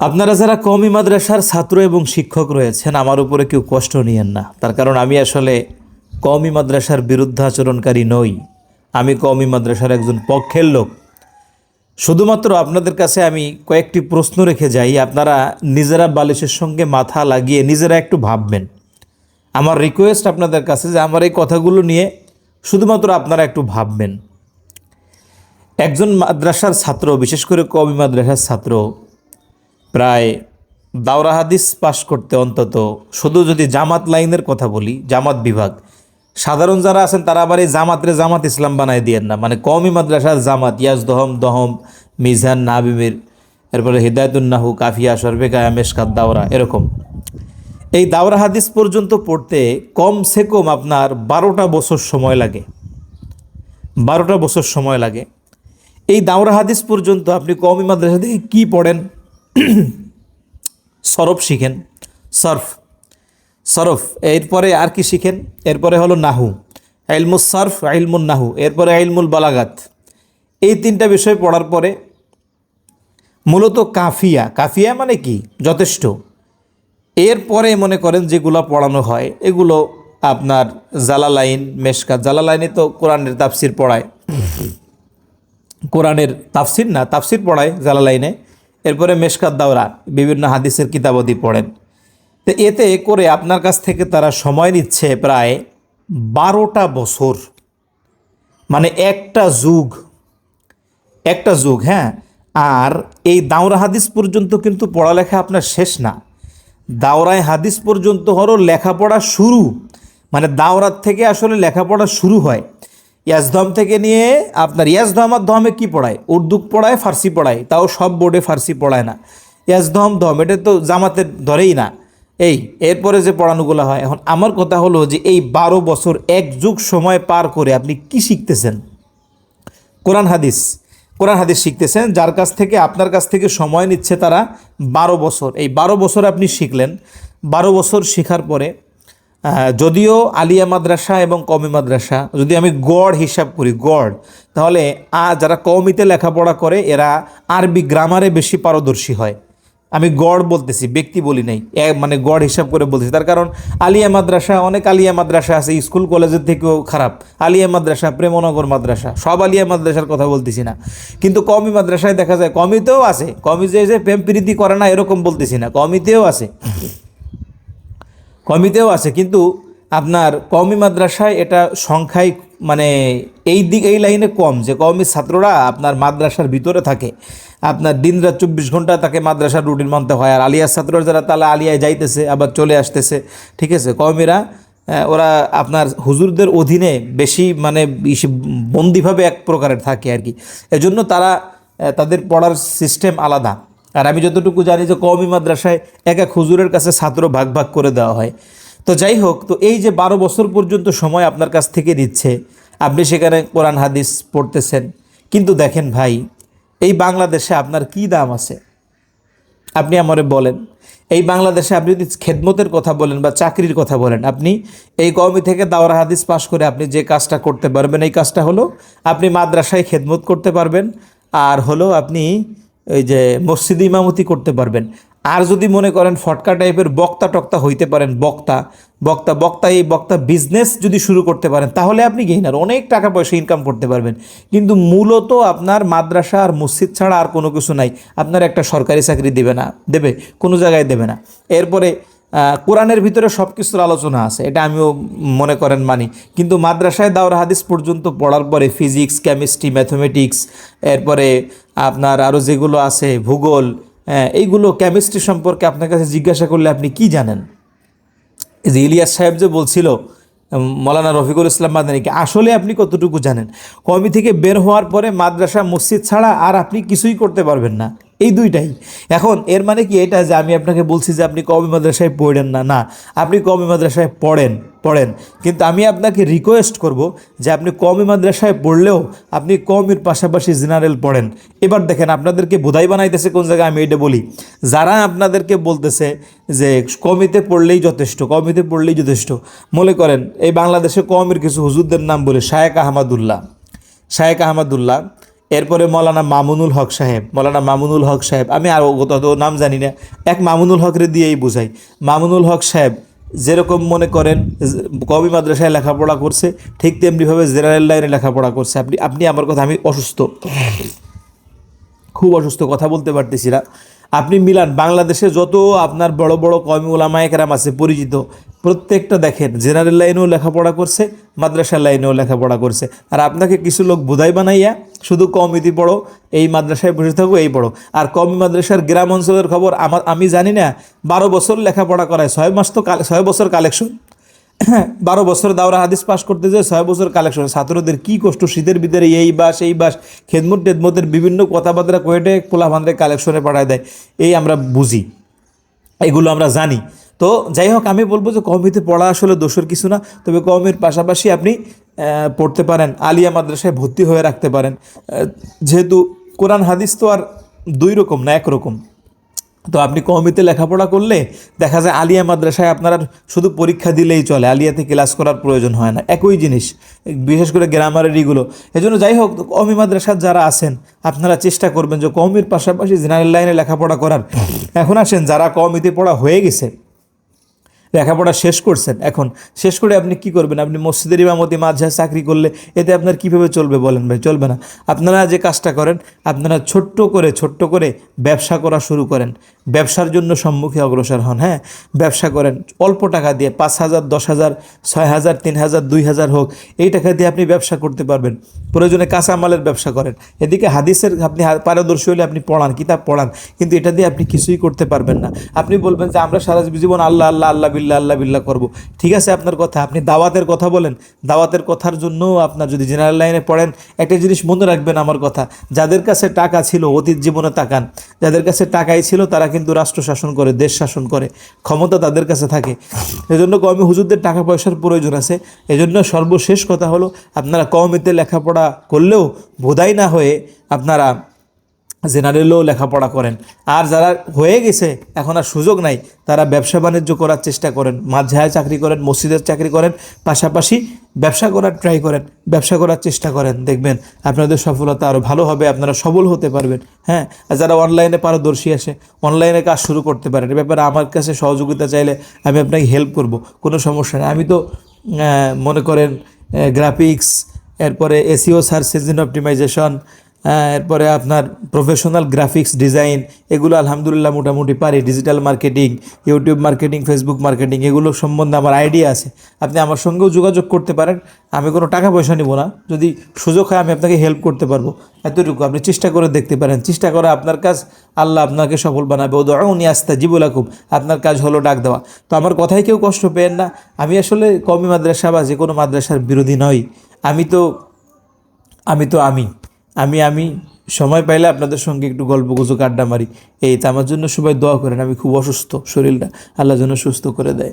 আপনারা যারা কমি মাদ্রাসার ছাত্র এবং শিক্ষক রয়েছেন, আমার উপরে কেউ কষ্ট নিয়েন না। তার কারণ আমি আসলে কমি মাদ্রাসার বিরুদ্ধাচরণকারী নই। আমি কমি মাদ্রাসার একজন পক্ষের লোক। শুধুমাত্র আপনাদের কাছে আমি কয়েকটি প্রশ্ন রেখে যাই। আপনারা নিজেরা বালিশের সঙ্গে মাথা লাগিয়ে নিজেরা একটু ভাববেন। আমার রিকোয়েস্ট আপনাদের কাছে যে আমার এই কথাগুলো নিয়ে শুধুমাত্র আপনারা একটু ভাববেন। একজন মাদ্রাসার ছাত্র, বিশেষ করে কবি মাদ্রাসার ছাত্র প্রায় দাওরা হাদিস পাশ করতে অন্তত শুধু যদি জামাত লাইনের কথা বলি, জামাত বিভাগ, সাধারণ যারা আছেন তারা আবার এই জামাতরে জামাত ইসলাম বানায় দিয়েন না। মানে কমই মাদ্রাসার জামাত ইয়াজ দহম দহম মিজান, নাবিমির, এরপরে হিদায়তুন্নাহু, কাফিয়া সর্বেকা মেশকাত, দাওরা, এরকম। এই দাওরা হাদিস পর্যন্ত পড়তে কমসে কম আপনার বারোটা বছর সময় লাগে। বারোটা বছর সময় লাগে। এই দাওরা হাদিস পর্যন্ত আপনি কমই মাদ্রাসা থেকে কী পড়েন? সরফ শিখেন। সরফ। সরফ, এরপরে আর কি শিখেন? এরপরে হলো নাহু। আইলমুল সরফ আইলমুল নাহু। এরপরে আইলমুল বালাগাত। এই তিনটা বিষয় পড়ার পরে মূলত কাফিয়া। কাফিয়া মানে কি? যথেষ্ট। এরপরে মনে করেন যেগুলো পড়ানো হয়, এগুলো আপনার জালালাইন, মেশকাত। জালালাইনে তো কোরআনের তাফসির পড়ায়। কোরআনের তাফসির না, তাফসির পড়ায় জালালাইনে। এরপরে মেশকাত দাওরা, বিভিন্ন হাদিসের কিতাবদি পড়েন। তো এতে করে আপনার কাছ থেকে তারা সময় নিচ্ছে প্রায় বারোটা বছর। মানে একটা যুগ একটা যুগ হ্যাঁ? আর এই দাওরা হাদিস পর্যন্ত কিন্তু পড়ালেখা আপনার শেষ না। দাওরায় হাদিস পর্যন্ত হলো লেখাপড়া শুরু। মানে দাওরাত থেকে আসলে লেখাপড়া শুরু হয়। ইয়াজদম থেকে নিয়ে আপনার ইয়াজদম আর দমে কী পড়ায়? উর্দু পড়ায়, ফার্সি পড়ায়, তাও সব বোর্ডে ফার্সি পড়ায় না। ইয়াজদম ধম এটা তো জামাতের ধরেই না। এই, এরপরে যে পড়ানোগুলো হয়, এখন আমার কথা হলো যে এই বারো বছর এক যুগ সময় পার করে আপনি কি শিখতেছেন? কোরআন হাদিস কোরআন হাদিস শিখতেছেন, যার কাছ থেকে, আপনার কাছ থেকে সময় নিচ্ছে তারা বারো বছর। এই বারো বছর আপনি শিখলেন। বারো বছর শেখার পরে যদিও আলিয়া মাদ্রাসা এবং কমি মাদ্রাসা, যদি আমি গড় হিসাব করি, গড়, তাহলে আ, যারা কমিতে লেখাপড়া করে, এরা আরবি গ্রামারে বেশি পারদর্শী হয়। আমি গড় বলতেছি, ব্যক্তি বলি নাই মানে গড় হিসাব করে বলতেছি। তার কারণ আলিয়া মাদ্রাসা, অনেক আলিয়া মাদ্রাসা আছে, স্কুল কলেজের থেকেও খারাপ। আলিয়া মাদ্রাসা, প্রেমনগর মাদ্রাসা, সব আলিয়া মাদ্রাসার কথা বলতেছি না। কিন্তু কমি মাদ্রাসায় দেখা যায় কমিতেও আছে কমি যে প্রেম প্রীতি করে না, এরকম বলতেছি না কমিতেও আছে। কমিতেও আছে, কিন্তু আপনার কমি মাদ্রাসায় এটা সংখ্যায় মানে এই দিক, এই লাইনে কম। যে কমি ছাত্ররা আপনার মাদ্রাসার ভিতরে থাকে, আপনার দিন রাত চব্বিশ ঘণ্টা তাকে মাদ্রাসার রুটিন মানতে হয়। আর আলিয়া ছাত্ররা যারা তাহলে আলিয়ায় যাইতেছে, আবার চলে আসতেছে, ঠিক আছে? কমিরা ওরা আপনার হুজুরদের অধীনে বেশি মানে বন্দিভাবে এক প্রকারের থাকে আর কি। এজন্য তারা তাদের পড়ার সিস্টেম আলাদা। আর আমি যতটুকু জানি যে কওমি মাদ্রাসায় এক এক হুজুরের কাছে ছাত্র ভাগ ভাগ করে দেওয়া হয়। তো যাই হোক, তো এই যে বারো বছর পর্যন্ত সময় আপনার কাছ থেকে নিচ্ছে, আপনি সেখানে কোরআন, হাদিস পড়তেছেন। কিন্তু দেখেন ভাই, এই বাংলাদেশে আপনার কি দাম আছে? আপনি আমারে বলেন। এই বাংলাদেশে আপনি যদি খেদমতের কথা বলেন বা চাকরির কথা বলেন, আপনি এই কওমি থেকে দাওরা হাদিস পাশ করে আপনি যে কাজটা করতে পারবেন, এই কাজটা হলো আপনি মাদ্রাসায় খেদমত করতে পারবেন। আর হলো আপনি ওই যে মসজিদে ইমামতি করতে পারবেন। আর যদি মনে করেন ফটকা টাইপের বক্তা টক্তা হইতে পারেন, বক্তা বক্তা বক্তা এই বক্তা বিজনেস যদি শুরু করতে পারেন, তাহলে আপনি গেইনার অনেক টাকা পয়সা ইনকাম করতে পারবেন। কিন্তু মূলত আপনার মাদ্রাসা আর মসজিদ ছাড়া আর কোনো কিছু নাই। আপনার একটা সরকারি চাকরি দেবে না, দেবে, কোনো জায়গায় দেবে না। এরপরে কোরআনের ভিতরে সব কিছুর আলোচনা আছে, এটা আমিও মনে করেন মানি। কিন্তু মাদ্রাসায় দাওরা হাদিস পর্যন্ত পড়ার পরে ফিজিক্স কেমিস্ট্রি ম্যাথমেটিক্স এরপরে আপনার আরও যেগুলো আছে ভূগোল হ্যাঁ, এইগুলো কেমিস্ট্রি সম্পর্কে আপনার কাছে জিজ্ঞাসা করলে আপনি কি জানেন? যে ইলিয়াস সাহেব যে বলছিল মৌলানা রফিকুল ইসলাম মাদানিকে আসলে আপনি কতটুকু জানেন? কমি থেকে বের হওয়ার পরে মাদ্রাসা মসজিদ ছাড়া আর আপনি কিছুই করতে পারবেন না। এই দুইটাই। এখন এর মানে কি? এটা যে আমি আপনাকে বলছি যে আপনি কমি মাদ্রাসায় পড়েন না না, আপনি কমি মাদ্রাসায় পড়েন পড়েন। কিন্তু আমি আপনাকে রিকোয়েস্ট করব যে আপনি কমি মাদ্রাসায় পড়লেও আপনি কমির পাশাপাশি জেনারেল পড়েন। এবার দেখেন, আপনাদেরকে বোধাই বানাইতেছে কোন জায়গায়, আমি এটা বলি। যারা আপনাদেরকে বলতেছে যে কমিতে পড়লেই যথেষ্ট কমিতে পড়লেই যথেষ্ট, মনে করেন এই বাংলাদেশে কমের কিছু হুজুরদের নাম বলে শায়েক আহমদুল্লাহ। শায়েক আহমদুল্লাহ এরপরে মৌলানা মামুনুল হক সাহেব, মৌলানা মামুনুল হক সাহেব, আমি আর তত নাম জানি না, এক মামুনুল হকরে দিয়েই বোঝাই। মামুনুল হক সাহেব যেরকম মনে করেন কবি মাদ্রাসায় লেখাপড়া করছে, ঠিক তেমনিভাবে জেনারেল লাইনে লেখাপড়া করছে। আপনি আপনি আমার কথা, আমি অসুস্থ। খুব অসুস্থ, কথা বলতে পারতেছি না। আপনি মিলান, বাংলাদেশে যত আপনার বড় বড় কমি ওলামায় কেরাম আছে, পরিচিত, প্রত্যেকটা দেখেন, জেনারেল লাইনেও লেখাপড়া করছে, মাদ্রাসার লাইনেও লেখাপড়া করছে। আর আপনাকে কিছু লোক বোধাই বানাইয়া শুধু কমিটি পড়ো এই মাদ্রাসায় বসে থাকো, এই পড়ো। আর কমি মাদ্রাসার গ্রাম অঞ্চলের খবর, আমার আমি জানি না, বারো বছর লেখাপড়া করায়, ছয় মাস তো ছয় বছর কালেকশন। বারো বছর দাওরা হাদিস পাশ করতে যে ছয় বছর কালেকশন। ছাত্রদের কি কষ্ট, শীতের ভিতরে এই বাস এই বাস, খেদমত টেদমতের বিভিন্ন কথাবার্তা কয়েটে পোলাভান্ডে কালেকশনে পাঠায় দেয়। এই আমরা বুঝি, এগুলো আমরা জানি। তো যাই হোক, আমি বলব যে কমিতে পড়া আসলে দোষের কিছু না, তবে কমের পাশাপাশি আপনি পড়তে পারেন, আলিয়া মাদ্রাসায় ভর্তি হয়ে রাখতে পারেন। যেহেতু কোরআন, হাদিস তো আর দুই রকম না একরকম তো আপনি কমিতে লেখাপড়া করলে দেখা যায় আলিয়া মাদ্রাসায় আপনারা শুধু পরীক্ষা দিলেই চলে, আলিয়াতে ক্লাস করার প্রয়োজন হয় না। একই জিনিস, বিশেষ করে গ্রামারের ইগুলো এজন্য যাই হোক কমি মাদ্রাসার যারা আছেন, আপনারা চেষ্টা করবেন যে কমির পাশাপাশি জেনারেল লাইনে লেখাপড়া করার। এখন আসেন, যারা কমিতে পড়া হয়ে গেছে লেখাপড়া শেষ করছেন এখন। শেষ করে আপনি কি করবেন? আপনি মসজিদের ইমামতি মাঝে চাকরি করলে এতে আপনার কীভাবে চলবে বলেন ভাই? চলবে না। আপনারা যে কাজটা করেন, আপনারা ছোট্ট করে ছোট্ট করে ব্যবসা করা শুরু করেন। ব্যবসার জন্য সম্মুখে অগ্রসর হন হ্যাঁ? ব্যবসা করেন, অল্প টাকা দিয়ে পাঁচ হাজার, দশ হাজার, ছয় হাজার, তিন হাজার, দুই হাজার হোক, এই টাকা দিয়ে আপনি ব্যবসা করতে পারবেন। প্রয়োজনে কাঁচামালের ব্যবসা করেন। এদিকে হাদিসের আপনি পারদর্শী হলে আপনি পড়ান, কিতাব পড়ান, কিন্তু এটা দিয়ে আপনি কিছুই করতে পারবেন না। আপনি বলবেন যে আমরা সারা জীবন আল্লাহ আল্লাহ আল্লাহ বিল্লাহ, আল্লাহ বিল্লাহ করব। ঠিক আছে আপনার কথা, আপনি দাওয়াতের কথা বলেন। দাওয়াতের কথার জন্য আপনার যদি জেনারেল লাইনে পড়েন, একটা জিনিস মনে রাখবেন আমার কথা, যাদের কাছে টাকা ছিল, অতীত জীবনে তাকান। যাদের কাছে টাকাই ছিল, তারা কিন্তু রাষ্ট্র শাসন করে, দেশ শাসন করে। ক্ষমতা তাদের কাছে থাকে। এজন্য কমে হুজুরদের টাকা পয়সার প্রয়োজন আছে। এজন্য সর্বশেষ কথা হলো, আপনারা কমেতে লেখাপড়া করলেও বোধাই না হয়ে আপনারা জেনারেলেও লেখাপড়া করেন। আর যারা হয়ে গেছে, এখন আর সুযোগ নাই, তারা ব্যবসা বাণিজ্য করার চেষ্টা করেন মাঝায় চাকরি করেন, মসজিদের চাকরি করেন, পাশাপাশি ব্যবসা করার ট্রাই করেন, ব্যবসা করার চেষ্টা করেন, দেখবেন আপনাদের সফলতা আরও ভালো হবে, আপনারা সবল হতে পারবেন হ্যাঁ? আর যারা অনলাইনে পারদর্শী আসে অনলাইনে কাজ শুরু করতে পারেন, এ ব্যাপারে আমার কাছে সহযোগিতা চাইলে আমি আপনাকে হেল্প করব, কোনো সমস্যা নেই। আমি তো মনে করেন গ্রাফিক্স এরপরে এসিও সার্চ ইঞ্জিন অপটিমাইজেশন এরপরে আপনার প্রফেশনাল গ্রাফিক্স ডিজাইন এগুলো আলহামদুলিল্লাহ মোটামুটি পারি। Digital marketing YouTube marketing Facebook marketing এগুলো সম্বন্ধে আমার আইডিয়া আছে। আপনি আমার সঙ্গেও যোগাযোগ করতে পারেন। আমি কোনো টাকা পয়সা নিব না। যদি সুযোগ হয় আমি আপনাকে হেল্প করতে পারব। এতটুকু, আপনি চেষ্টা করে দেখতে পারেন। চেষ্টা করা আপনার কাজ আল্লাহ আপনাকে সফল বানাবে। ও উনি আস্তা জিবুলাকুম আপনার কাজ হলো ডাক দেওয়া। তো আমার কথায় কেউ কষ্ট পেয়েন না। আমি আসলে কমি মাদ্রাসা বা যে কোনো মাদ্রাসার বিরোধী নই। আমি তো আমি তো আমি। আমি আমি, সময় পাইলে আপনাদের সঙ্গে একটু গল্প গুজব, আড্ডা মারি। এই, তো আমার জন্য সবাই দোয়া করেন, আমি খুব অসুস্থ শরীরটা, আল্লাহ যেন সুস্থ করে দেয়।